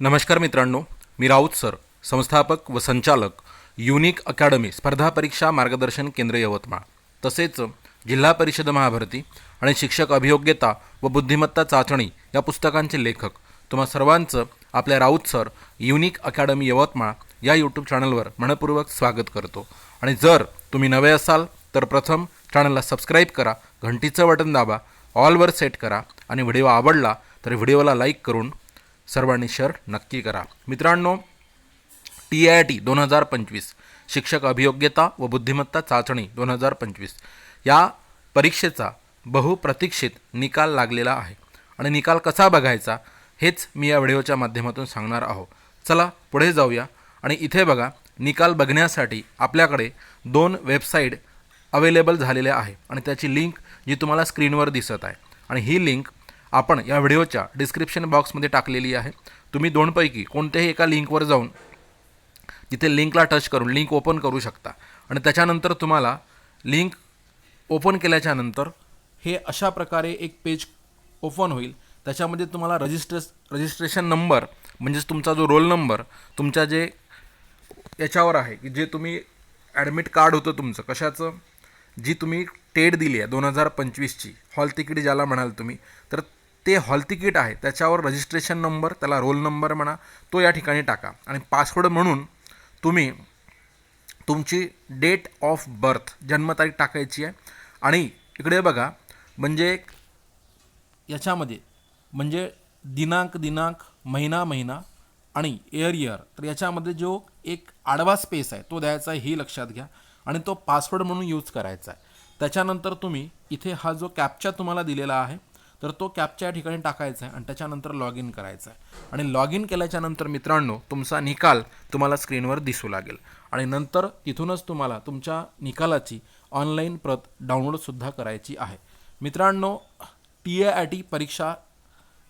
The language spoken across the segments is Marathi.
नमस्कार मित्रांनो मी राऊत सर संस्थापक व संचालक युनिक अकॅडमी स्पर्धा परीक्षा मार्गदर्शन केंद्र यवतमाळ. तसेच जिल्हा परिषद महाभरती आणि शिक्षक अभियोग्यता व बुद्धिमत्ता चाचणी या पुस्तकांचे लेखक तुम्हा सर्वांचं आपल्या Raut sir unique academy Yavatmal या यूट्यूब चॅनलवर मनपूर्वक स्वागत करतो. आणि जर तुम्ही नवे असाल तर प्रथम चॅनलला सबस्क्राईब करा घंटीचं बटन दाबा ऑलवर सेट करा आणि व्हिडिओ आवडला तर व्हिडिओला लाईक करून सर्वांनी शेअर नक्की करा. मित्रांनो टी आय टी दोन हजार पंचवीस शिक्षक अभियोग्यता व बुद्धिमत्ता चाचणी दोन हजार पंचवीस या परीक्षेचा बहुप्रतीक्षित निकाल लागलेला आहे. आणि निकाल कसा बघायचा हेच मी या व्हिडिओच्या माध्यमातून सांगणार आहो. चला पुढे जाऊया आणि इथे बघा निकाल बघण्यासाठी आपल्याकडे दोन वेबसाईट अवेलेबल झालेल्या आहे. आणि त्याची लिंक जी तुम्हाला स्क्रीनवर दिसत आहे. आणि ही लिंक आपण या व्हिडिओच्या डिस्क्रिप्शन बॉक्समध्ये टाकलेली आहे. तुम्ही दोनपैकी कोणत्याही एका लिंकवर जाऊन तिथे लिंकला टच करून लिंक ओपन करू शकता. आणि त्याच्यानंतर तुम्हाला लिंक ओपन केल्याच्यानंतर हे अशा प्रकारे एक पेज ओपन होईल. त्याच्यामध्ये तुम्हाला रजिस्ट्रेस रजिस्ट्रेशन नंबर म्हणजेच तुमचा जो रोल नंबर तुमच्या जे याच्यावर आहे की जे तुम्ही ॲडमिट कार्ड होतं तुमचं कशाचं जी तुम्ही टेड दिली आहे दोन हजार पंचवीसची हॉल तिकीट ज्याला म्हणाल तुम्ही तर ते हॉल तिकीट आहे त्याच्यावर रजिस्ट्रेशन नंबर त्याला रोल नंबर म्हणा तो या ठिकाणी टाका. आणि पासवर्ड म्हणून तुम्ही तुमची डेट ऑफ बर्थ जन्मतारीख टाकायची आहे. आणि इकडे बघा म्हणजे याच्यामध्ये म्हणजे दिनांक दिनांक महिना महिना आणि इयर इयर तर याच्यामध्ये जो एक आडवा स्पेस आहे तो द्यायचा आहे हे लक्षात घ्या. आणि तो पासवर्ड म्हणून यूज करायचा आहे. त्याच्यानंतर तुम्ही इथे हा जो कॅपचा तुम्हाला दिलेला आहे तर तो कॅपच्या या ठिकाणी टाकायचा आहे आणि त्याच्यानंतर लॉग इन करायचा आहे. आणि लॉग इन केल्याच्यानंतर मित्रांनो तुमचा निकाल तुम्हाला स्क्रीनवर दिसू लागेल. आणि नंतर तिथूनच तुम्हाला तुमच्या निकालाची ऑनलाईन प्रत डाउनलोडसुद्धा करायची आहे. मित्रांनो टी ए आय टी परीक्षा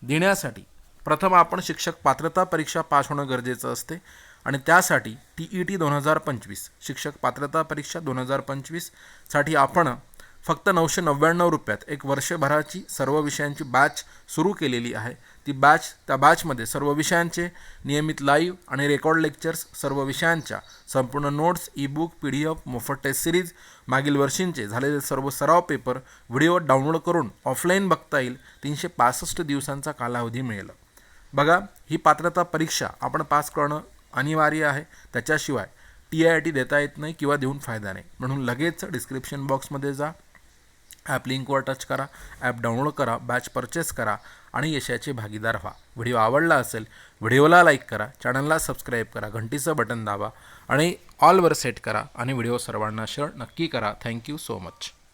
देण्यासाठी प्रथम आपण शिक्षक पात्रता परीक्षा पास होणं गरजेचं असते. आणि त्यासाठी टी ई टी दोन हजार पंचवीस शिक्षक पात्रता परीक्षा दोन हजार पंचवीससाठी आपण फक्त नऊशे नव्याण्णव रुपयात एक वर्षभराची सर्व विषयांची बॅच सुरू केलेली आहे. ती बॅच त्या बॅचमध्ये सर्व विषयांचे नियमित लाईव्ह आणि रेकॉर्ड लेक्चर्स सर्व विषयांच्या संपूर्ण notes e book P D F मोफत टेस्ट सिरीज मागील वर्षींचे झालेले सर्व सराव पेपर व्हिडिओ डाउनलोड करून ऑफलाईन बघता येईल तीनशे पासष्ट दिवसांचा कालावधी मिळेल. बघा ही पात्रता परीक्षा आपण पास करणं अनिवार्य आहे. त्याच्याशिवाय टी आय आय टी देता येत नाही किंवा देऊन फायदा नाही. म्हणून लगेच डिस्क्रिप्शन बॉक्समध्ये जा. ॲप लिंकवर टच करा. ॲप डाउनलोड करा. बॅच परचेस करा. आणि यशाचे भागीदार व्हा. व्हिडिओ आवडला असेल व्हिडिओला लाईक करा. चॅनलला सबस्क्राईब करा. घंटीचं बटन दाबा. आणि ऑलवर सेट करा. आणि व्हिडिओ सर्वांना शेअर नक्की करा. Thank you so much